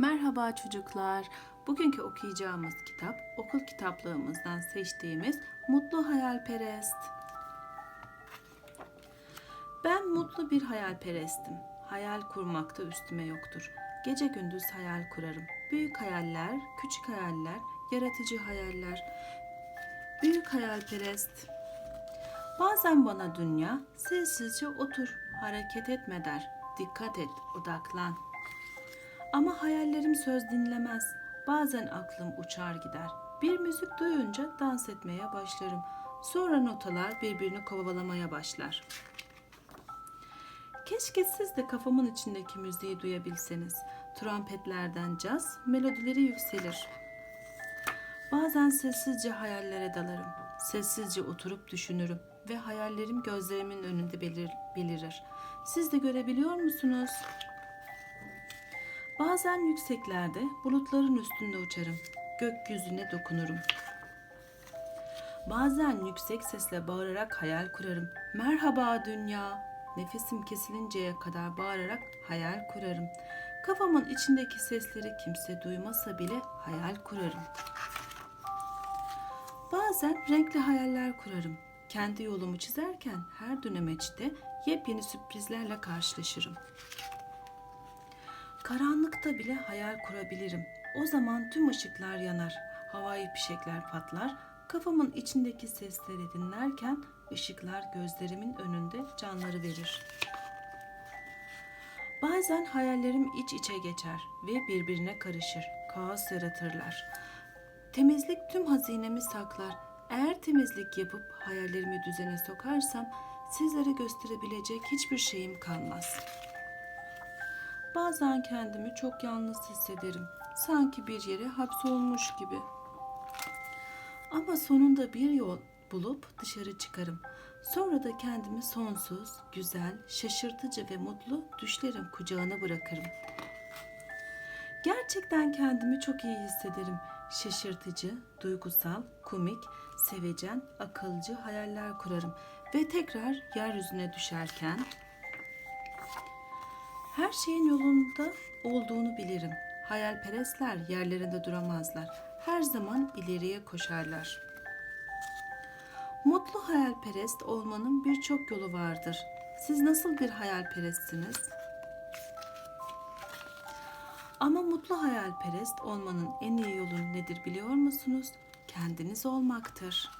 Merhaba çocuklar. Bugünkü okuyacağımız kitap okul kitaplığımızdan seçtiğimiz Mutlu Hayalperest. Ben mutlu bir hayalperestim. Hayal kurmakta üstüme yoktur. Gece gündüz hayal kurarım. Büyük hayaller, küçük hayaller, yaratıcı hayaller. Büyük hayalperest. Bazen bana dünya sessizce otur, hareket etme der. Dikkat et, odaklan. Ama hayallerim söz dinlemez. Bazen aklım uçar gider. Bir müzik duyunca dans etmeye başlarım. Sonra notalar birbirini kovalamaya başlar. Keşke siz de kafamın içindeki müziği duyabilseniz. Trompetlerden caz, melodileri yükselir. Bazen sessizce hayallere dalarım. Sessizce oturup düşünürüm ve hayallerim gözlerimin önünde belir, belirir. Siz de görebiliyor musunuz? Bazen yükseklerde bulutların üstünde uçarım. Gökyüzüne dokunurum. Bazen yüksek sesle bağırarak hayal kurarım. Merhaba dünya. Nefesim kesilinceye kadar bağırarak hayal kurarım. Kafamın içindeki sesleri kimse duymasa bile hayal kurarım. Bazen renkli hayaller kurarım. Kendi yolumu çizerken her dönemeçte yepyeni sürprizlerle karşılaşırım. Karanlıkta bile hayal kurabilirim. O zaman tüm ışıklar yanar, havai fişekler patlar. Kafamın içindeki sesleri dinlerken ışıklar gözlerimin önünde canları verir. Bazen hayallerim iç içe geçer ve birbirine karışır. Kaos yaratırlar. Temizlik tüm hazinemi saklar. Eğer temizlik yapıp hayallerimi düzene sokarsam sizlere gösterebilecek hiçbir şeyim kalmaz.'' Bazen kendimi çok yalnız hissederim. Sanki bir yere hapsolmuş gibi. Ama sonunda bir yol bulup dışarı çıkarım. Sonra da kendimi sonsuz, güzel, şaşırtıcı ve mutlu düşlerin kucağına bırakırım. Gerçekten kendimi çok iyi hissederim. Şaşırtıcı, duygusal, komik, sevecen, akılcı hayaller kurarım ve tekrar yeryüzüne düşerken her şeyin yolunda olduğunu bilirim. Hayalperestler yerlerinde duramazlar. Her zaman ileriye koşarlar. Mutlu hayalperest olmanın birçok yolu vardır. Siz nasıl bir hayalperestsiniz? Ama mutlu hayalperest olmanın en iyi yolu nedir biliyor musunuz? Kendiniz olmaktır.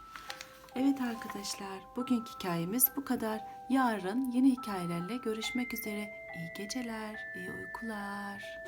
Evet arkadaşlar, bugünkü hikayemiz bu kadar. Yarın yeni hikayelerle görüşmek üzere. İyi geceler, iyi uykular.